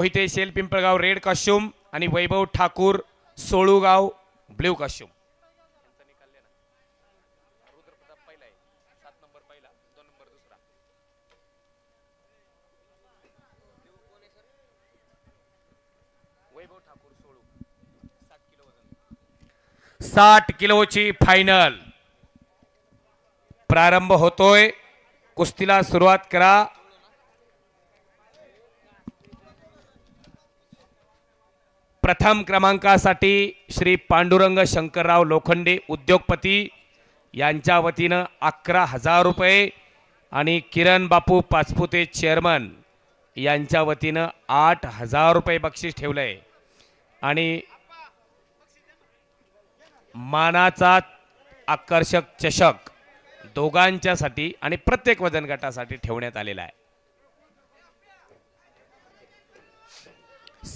Mohite Shel Pimpalgaon red costume आणि Vaibhav Thakur Solugaon blue costume साठ किलोची फायनल प्रारंभ होतोय. कुस्तीला सुरुवात करा. प्रथम क्रमांकासाठी श्री पांडुरंग शंकरराव लोखंडे उद्योगपती. यांच्या वतीनं अकरा हजार रुपये आणि किरण बापू पाचपुते चेअरमन यांच्या वतीनं आठ हजार रुपये बक्षीस ठेवलंय. आणि मानाचा आकर्षक चषक दोघांच्यासाठी आणि प्रत्येक वजन गटासाठी ठेवण्यात आलेला आहे.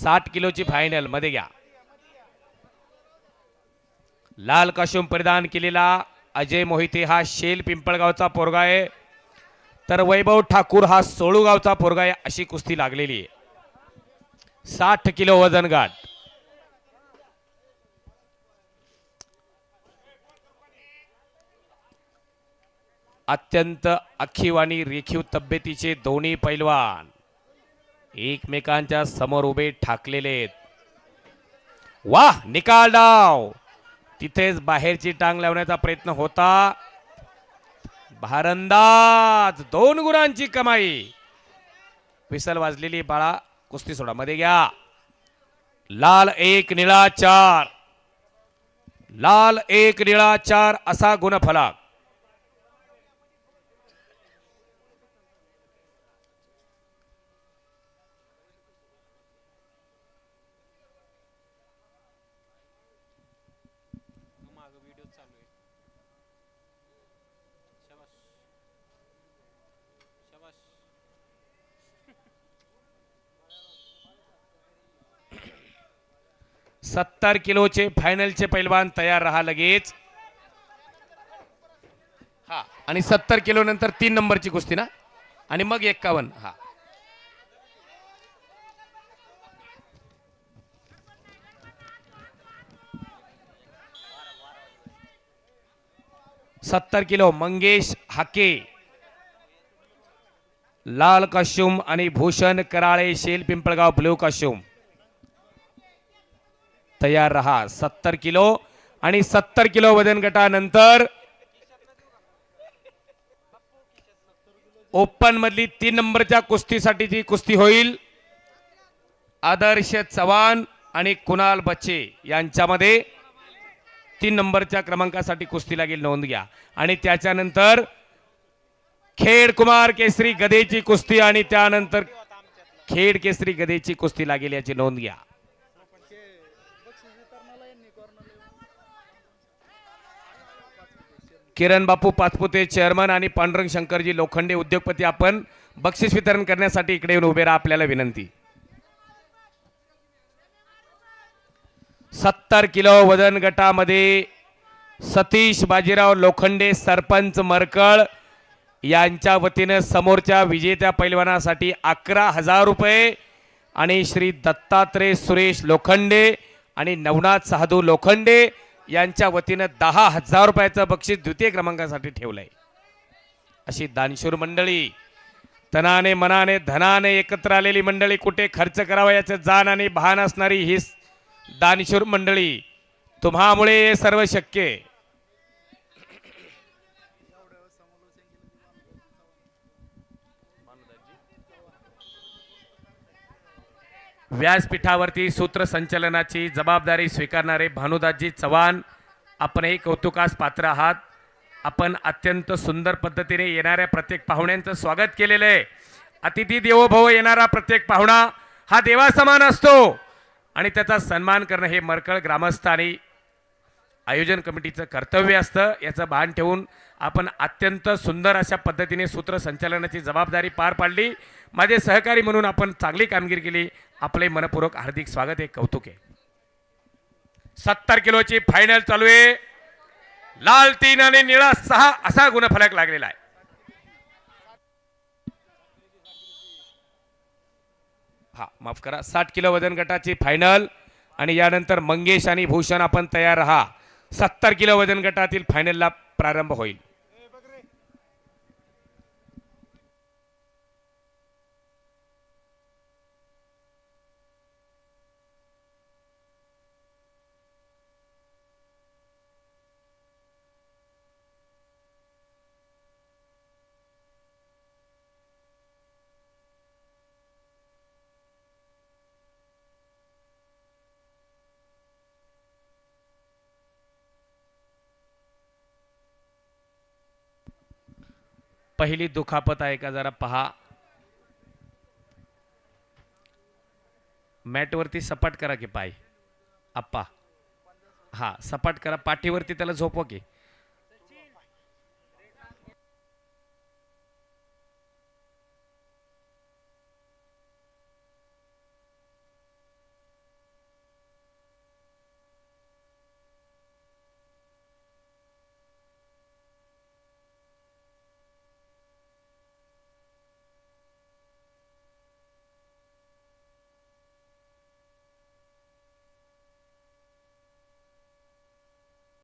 साठ किलोची फायनलमध्ये घ्या. लाल काशुम परिधान केलेला अजय मोहिते हा शेल पिंपळगावचा पोरगा आहे. तर वैभव ठाकूर हा सोळूगावचा पोरगा आहे अशी कुस्ती लागलेली आहे. साठ किलो वजन गाठ. अत्यंत अखीव आणि रेखीव तब्येतीचे दोन्ही पैलवान. एकमेकांच्या समोर उभे ठाकलेले आहेत. वा निकाल डाव. तिथेच बाहेरची टांग लावण्याचा प्रयत्न होता. भारंदाज दोन गुणांची कमाई. विसल वाजलेली बाळा कुस्ती सोडा मध्ये घ्या. लाल एक निळा चार. लाल एक निळा चार असा गुणफलक. सत्तर किलोचे फायनलचे पैलवान तयार राहा लगेच. हा आणि सत्तर किलो नंतर तीन नंबरची कुस्ती ना? आणि मग एक्कावन्न हा. सत्तर किलो मंगेश हाके. लाल कॉस्ट्युम आणि भूषण कराळे शेल पिंपळगाव ब्ल्यू कॉस्ट्युम तयार रहा. सत्तर किलो आणि सत्तर किलो वजन गटानंतर ओपन मधली तीन नंबरच्या कुस्तीसाठीची कुस्ती होईल आदर्श चव्हाण आणि कुणाल बच्चे यांच्यामध्ये तीन नंबरच्या क्रमांकासाठी कुस्ती लागेल नोंद घ्या. आणि त्याच्यानंतर खेड कुमार केसरी गदेची कुस्ती आणि त्यानंतर खेड केसरी गदेची कुस्ती लागेल याची नोंद घ्या. किरण बापू पाचपुते चेअरमन आणि पांडुरंग शंकरजी लोखंडे उद्योगपती आपण बक्षीस वितरण करण्यासाठी इकडे येऊन उभे राहा आपल्याला विनंती. सत्तर किलो वजन गटामध्ये सतीश बाजीराव लोखंडे सरपंच मरकळ यांच्या वतीनं समोरच्या विजेत्या पैलवानासाठी अकरा हजार रुपये आणि श्री दत्तात्रय सुरेश लोखंडे आणि नवनाथ साधू लोखंडे यांच्या वतीनं दहा हजार रुपयाचं बक्षीस द्वितीय क्रमांकासाठी ठेवलंय. अशी दानशूर मंडळी तनाने मनाने धनाने एकत्र आलेली मंडळी कुठे खर्च करावा याचं जाण आणि भान असणारी ही दानशूर मंडळी. तुम्हामुळे हे सर्व शक्य आहे व्यासपीठावरती सूत्रसंचलनाची जबाबदारी स्वीकारणारे भानुदासजी चव्हाण आपणही कौतुकास पात्र आहात. आपण अत्यंत सुंदर पद्धतीने येणाऱ्या प्रत्येक पाहुण्यांचं स्वागत केलेलं आहे. अतिथी देवो भव येणारा प्रत्येक पाहुणा हा देवासमान असतो. आणि त्याचा सन्मान करणं हे मरकळ ग्रामस्थ आणि आयोजन कमिटीचं कर्तव्य असतं याचं भान ठेवून आपण अत्यंत सुंदर अशा पद्धतीने सूत्रसंचालनाची जबाबदारी पार पाडली. माझे सहकारी म्हणून आपण चांगली कामगिरी केली. आपले मनपूर्वक हार्दिक स्वागत आहे कौतुक आहे. सत्तर किलोची फायनल चालू आहे. लाल तीन आणि निळा सहा असा गुणफलक लागलेला आहे. हा माफ करा साठ किलो वजन गटाची फायनल आणि यानंतर मंगेश आणि भूषण आपण तयार राहा सत्तर किलो वजन गटातील फायनलला प्रारंभ होईल. पहिली दुखापत आहे का जरा पहा. मॅटवरती सपाट करा की पाय. आप्पा हा सपाट करा. पाठीवरती त्याला झोपवा की.